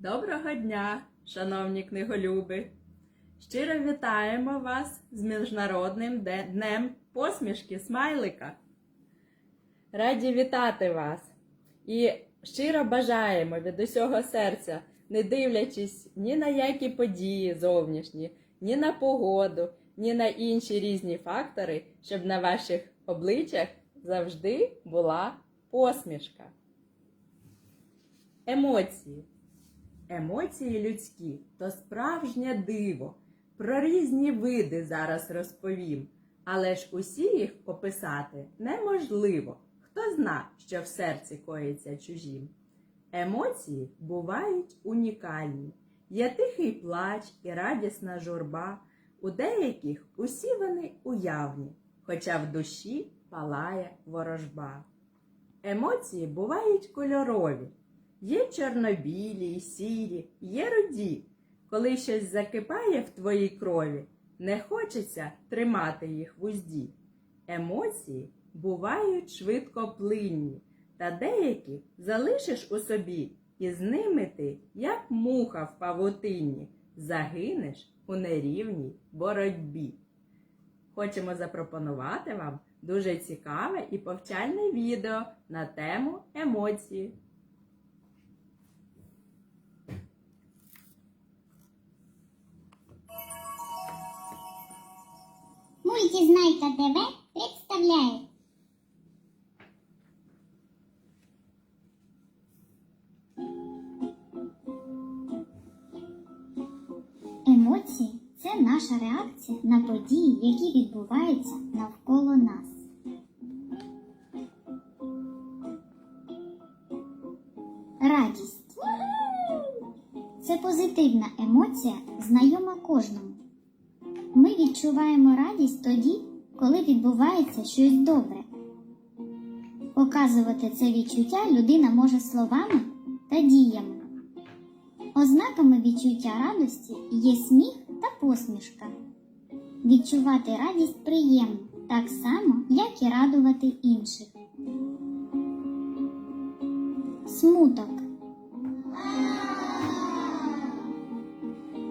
Доброго дня, шановні книголюби! Щиро вітаємо вас з Міжнародним днем посмішки смайлика. Раді вітати вас і щиро бажаємо від усього серця, не дивлячись ні на які події зовнішні, ні на погоду, ні на інші різні фактори, щоб на ваших обличчях завжди була посмішка. Емоції. Емоції людські то справжнє диво. Про різні види зараз розповім, але ж усі їх описати неможливо. Хто зна, що в серці коїться чужім. Емоції бувають унікальні. Є тихий плач і радісна журба. У деяких усі вони уявні, хоча в душі палає ворожба. Емоції бувають кольорові. Є чорнобілі, сірі, є руді. Коли щось закипає в твоїй крові, не хочеться тримати їх в узді. Емоції бувають швидкоплинні, та деякі залишиш у собі, і з ними ти, як муха в павутинні, загинеш у нерівній боротьбі. Хочемо запропонувати вам дуже цікаве і повчальне відео на тему емоції. Мультизнайка ТВ представляет Емоції це наша реакція на події, які відбуваються навколо нас. Радість це позитивна емоція, знайома кожному. Відчуваємо радість тоді, коли відбувається щось добре. Показувати це відчуття людина може словами та діями. Ознаками відчуття радості є сміх та посмішка. Відчувати радість приємно, так само, як і радувати інших. Смуток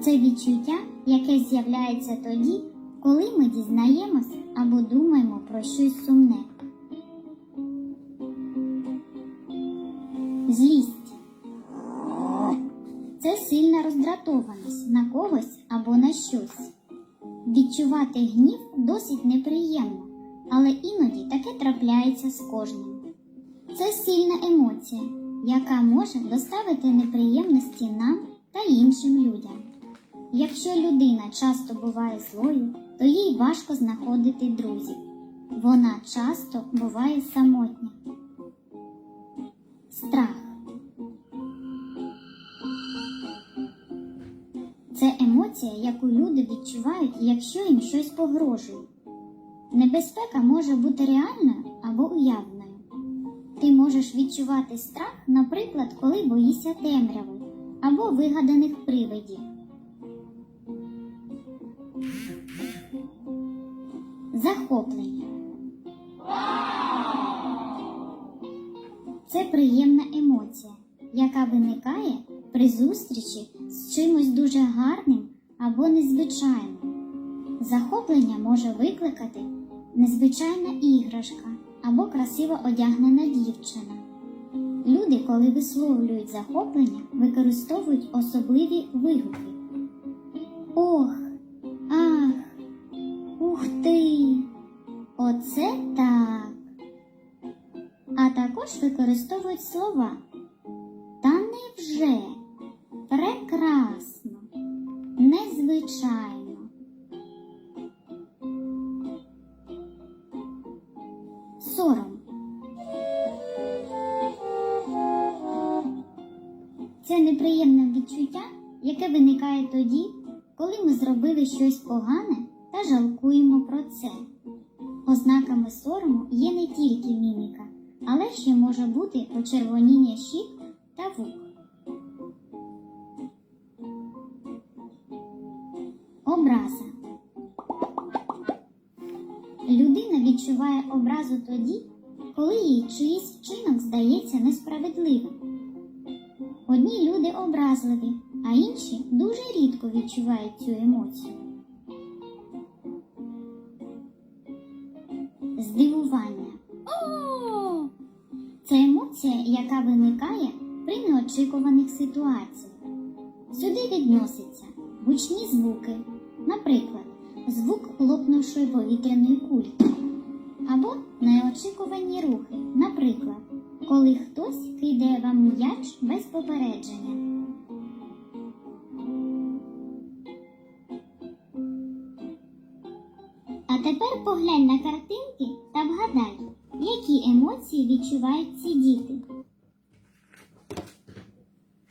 Це відчуття, яке з'являється тоді, коли ми дізнаємось або думаємо про щось сумне. Злість це сильна роздратованість на когось або на щось. Відчувати гнів досить неприємно, але іноді таке трапляється з кожним. Це сильна емоція, яка може доставити неприємності нам та іншим людям. Якщо людина часто буває злою, то їй важко знаходити друзів. Вона часто буває самотня. Страх це емоція, яку люди відчувають, якщо їм щось погрожує. Небезпека може бути реальною або уявною. Ти можеш відчувати страх, наприклад, коли боїшся темряви або вигаданих привидів. Захоплення. Це приємна емоція, яка виникає при зустрічі з чимось дуже гарним або незвичайним. Захоплення може викликати незвичайна іграшка або красиво одягнена дівчина. Люди, коли висловлюють захоплення, використовують особливі вигуки. Також використовують слова. Та невже? Прекрасно, незвичайно. Сором. Це неприємне відчуття, яке виникає тоді, коли ми зробили щось погане та жалкуємо про це. Ознаками сорому є не тільки міміка, але ще може бути почервоніння щік та вух. Образа. Людина відчуває образу тоді, коли їй чиїсь вчинок здається несправедливим. Одні люди образливі, а інші дуже рідко відчувають цю емоцію. Здивування. Емоція, яка виникає при неочікуваних ситуаціях. Сюди відносяться гучні звуки, наприклад, звук лопнувшої повітряної кульки, або неочікувані рухи, наприклад, коли хтось кидає вам м'яч без попередження. А тепер поглянь на картинки та вгадай, які емоції відчувають ці діти.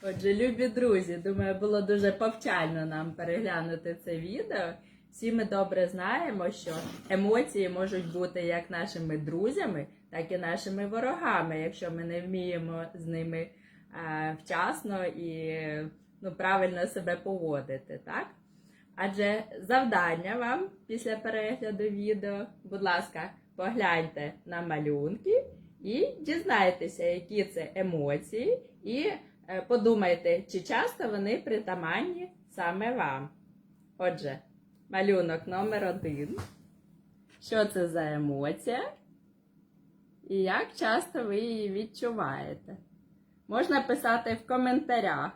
Отже, любі друзі, думаю, було дуже повчально нам переглянути це відео. Всі ми добре знаємо, що емоції можуть бути як нашими друзями, так і нашими ворогами, якщо ми не вміємо з ними е, вчасно і ну, правильно себе поводити, так? Адже завдання вам після перегляду відео, будь ласка, погляньте на малюнки і дізнайтеся, які це емоції, і е, подумайте, чи часто вони притаманні саме вам. Отже, малюнок номер один. Що це за емоція? І як часто ви її відчуваєте? Можна писати в коментарях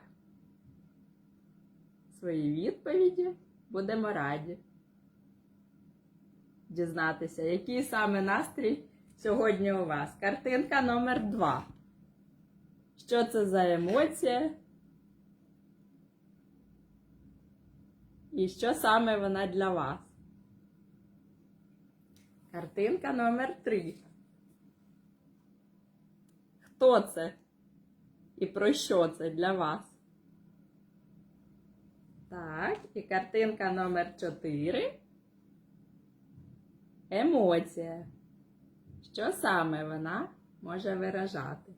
свої відповіді. Будемо раді дізнатися, який саме настрій сьогодні у вас. Картинка номер два. Що це за емоція? І що саме вона для вас? Картинка номер три. Хто це? І про що це для вас? Так, і картинка номер 4. Емоція. Що саме вона може виражати?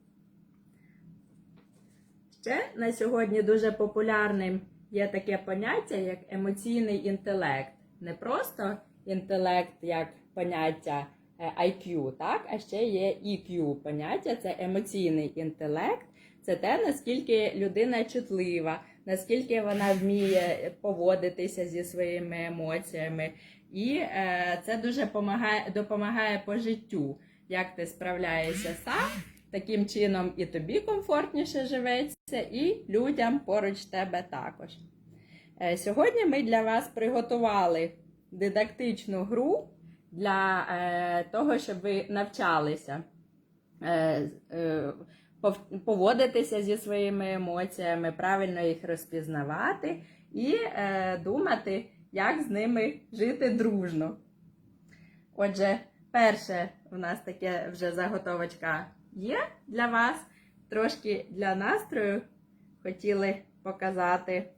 Ще на сьогодні дуже популярним є таке поняття, як емоційний інтелект. Не просто інтелект як поняття е, IQ, так? а ще є EQ поняття це емоційний інтелект. Це те, наскільки людина чутлива, наскільки вона вміє поводитися зі своїми емоціями. І е, це дуже помагає, допомагає по життю. Як ти справляєшся сам, таким чином і тобі комфортніше живеться, і людям поруч тебе також. Е, сьогодні ми для вас приготували дидактичну гру для е, того, щоб ви навчалися. Е, е, поводитися зі своїми емоціями, правильно їх розпізнавати і е, думати, як з ними жити дружно. Отже, перше у нас таке вже заготовочка є для вас. Трошки для настрою хотіли показати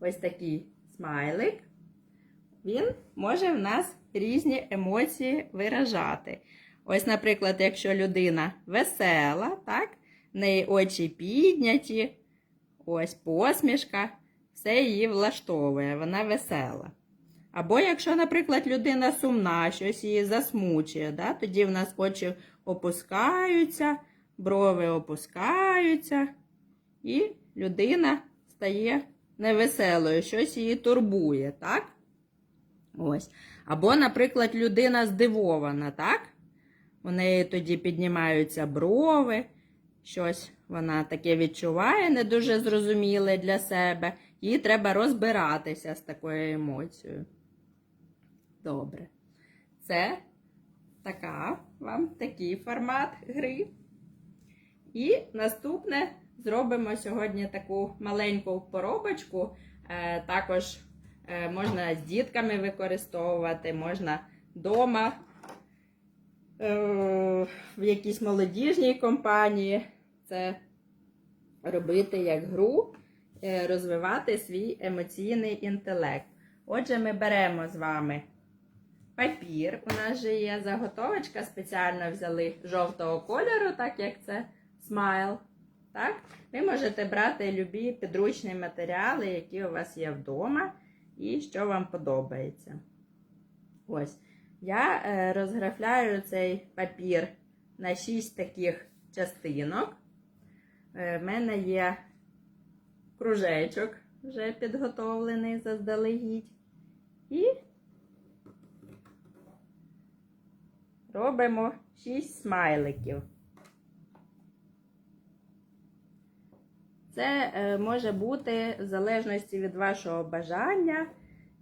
ось такий смайлик. Він може в нас різні емоції виражати. Ось, наприклад, якщо людина весела, так, в неї очі підняті, ось посмішка, все її влаштовує, вона весела. Або якщо, наприклад, людина сумна, щось її засмучує, да, тоді в нас очі опускаються, брови опускаються, і людина стає невеселою, щось її турбує, так? Ось. Або, наприклад, людина здивована, так? У неї тоді піднімаються брови, щось вона таке відчуває, не дуже зрозуміле для себе. Їй треба розбиратися з такою емоцією. Добре. Це така вам такий формат гри. І наступне зробимо сьогодні таку маленьку поробочку. Е, також е, можна з дітками використовувати, можна вдома е, в якійсь молодіжній компанії це робити як гру, розвивати свій емоційний інтелект. Отже, ми беремо з вами папір. У нас же є заготовочка, спеціально взяли жовтого кольору, так як це смайл. Так? Ви можете брати любі підручні матеріали, які у вас є вдома, і що вам подобається. Ось. Я е, розграфляю цей папір на 6 таких частинок. Е, В мене є кружечок вже підготовлений заздалегідь. І робимо 6 смайликів. Це е, може бути в залежності від вашого бажання,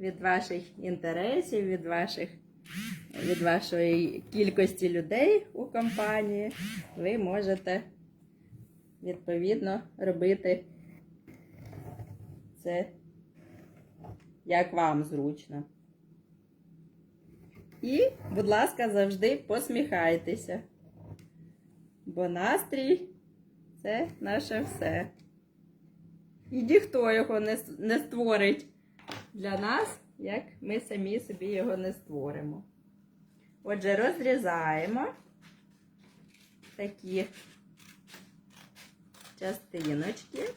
від ваших інтересів, від, ваших, від вашої кількості людей у компанії. Ви можете відповідно робити це як вам зручно. І, будь ласка, завжди посміхайтеся. Бо настрій це наше все. І ніхто його не, не створить для нас, як ми самі собі його не створимо. Отже, розрізаємо такі частиночки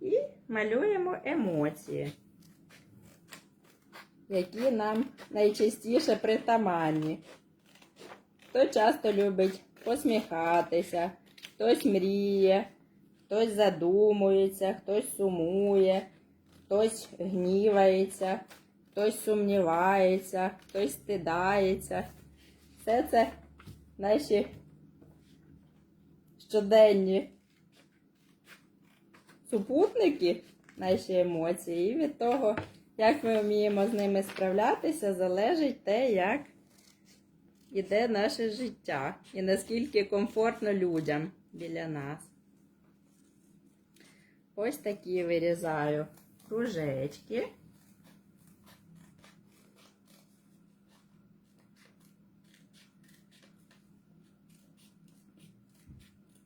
і малюємо емоції, які нам найчастіше притаманні. Хто часто любить посміхатися, хтось мріє, хтось задумується, хтось сумує, хтось гнівається, хтось сумнівається, хтось стидається. Все це наші щоденні супутники, наші емоції, і від того, як ми вміємо з ними справлятися, залежить те, як іде наше життя і наскільки комфортно людям біля нас. Ось такі вирізаю кружечки.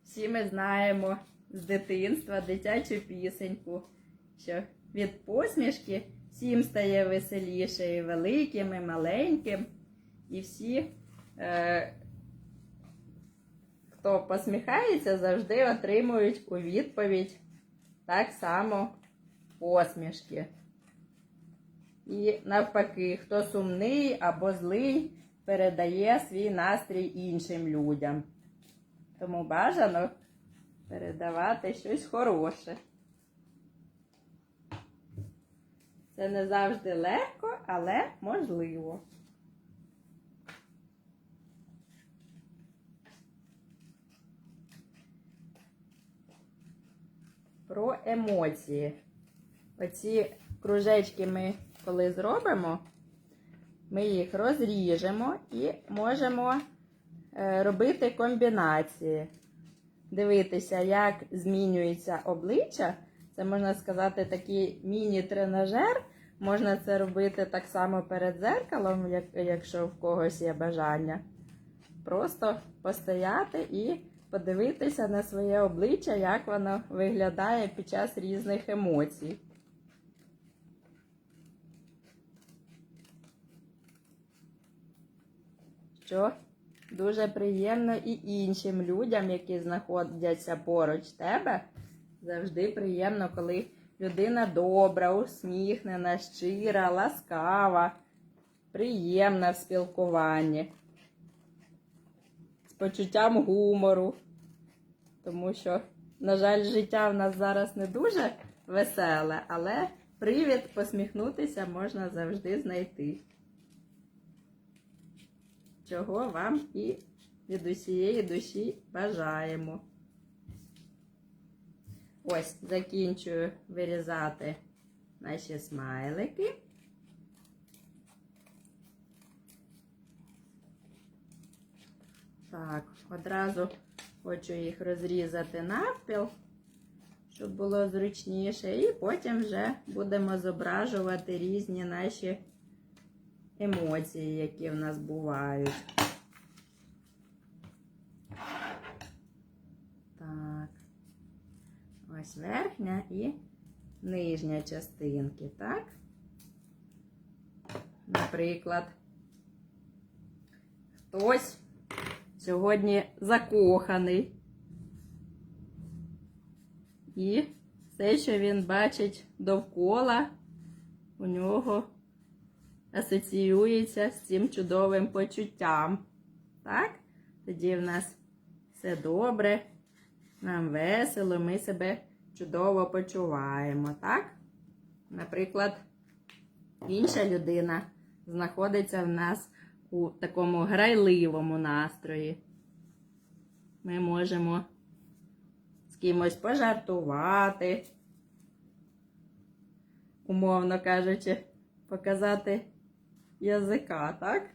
Всі ми знаємо з дитинства дитячу пісеньку, що від посмішки всім стає веселіше і великим, і маленьким. І всі, е, хто посміхається, завжди отримують у відповідь так само посмішки. І навпаки, хто сумний або злий, передає свій настрій іншим людям. Тому бажано передавати щось хороше. Це не завжди легко, але можливо. Про емоції. Оці кружечки ми коли зробимо, ми їх розріжемо і можемо е, робити комбінації. Дивитися, як змінюється обличчя. Це можна сказати такий міні-тренажер. Можна це робити так само перед зеркалом, як, якщо в когось є бажання. Просто постояти і подивитися на своє обличчя, як воно виглядає під час різних емоцій. Що дуже приємно і іншим людям, які знаходяться поруч тебе. Завжди приємно, коли людина добра, усміхнена, щира, ласкава, приємна в спілкуванні, з почуттям гумору. Тому що, на жаль, життя в нас зараз не дуже веселе, але привід посміхнутися можна завжди знайти. Чого вам і від усієї душі бажаємо. Ось, закінчую вирізати наші смайлики. Так, одразу хочу їх розрізати навпіл, щоб було зручніше, і потім вже будемо зображувати різні наші емоції, які в нас бувають. Так. Ось верхня і нижня частинки, так? Наприклад, хтось сьогодні закоханий. І все, що він бачить довкола, у нього асоціюється з цим чудовим почуттям. Так? Тоді в нас все добре, нам весело, ми себе чудово почуваємо, так? Наприклад, інша людина знаходиться в нас у такому грайливому настрої. Ми можемо з кимось пожартувати, умовно кажучи, показати язика, так?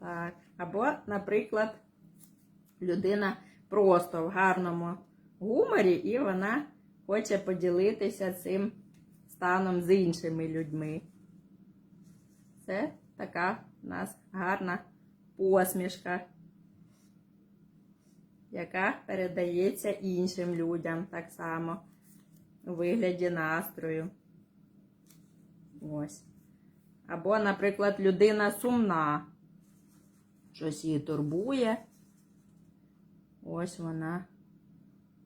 Так. Або, наприклад, людина просто в гарному гуморі, і вона хоче поділитися цим станом з іншими людьми. Це така в нас гарна посмішка, яка передається іншим людям так само у вигляді настрою. Ось. Або, наприклад, людина сумна, щось її турбує. Ось вона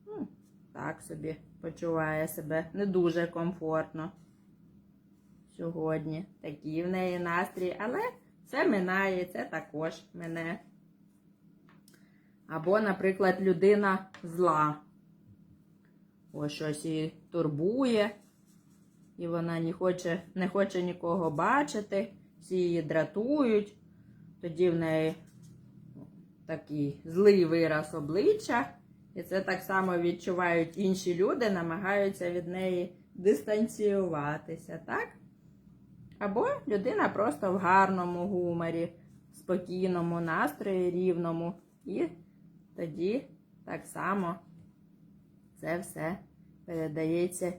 ну, так собі почуває себе не дуже комфортно сьогодні. Такий в неї настрій, але це минає, це також мене. Або, наприклад, людина зла. Ось щось її турбує, і вона не хоче, не хоче нікого бачити, всі її дратують. Тоді в неї такий злий вираз обличчя, і це так само відчувають інші люди, намагаються від неї дистанціюватися, так? Або людина просто в гарному гуморі, спокійному настрої, рівному, і тоді так само це все передається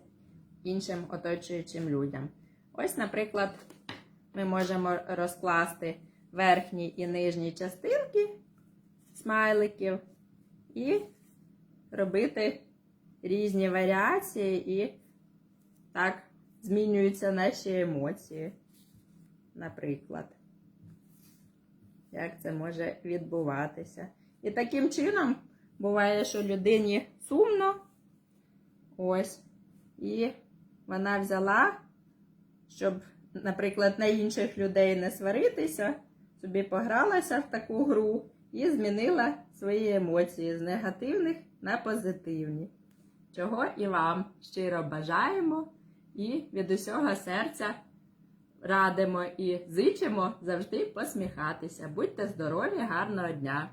іншим оточуючим людям. Ось, наприклад, ми можемо розкласти верхні і нижні частинки смайликів і робити різні варіації, і так змінюються наші емоції, наприклад. Як це може відбуватися? І таким чином буває, що людині сумно. Ось. І вона взяла, щоб, наприклад, на інших людей не сваритися, собі погралася в таку гру і змінила свої емоції з негативних на позитивні. Чого і вам щиро бажаємо і від усього серця радимо і зичимо завжди посміхатися. Будьте здорові, гарного дня!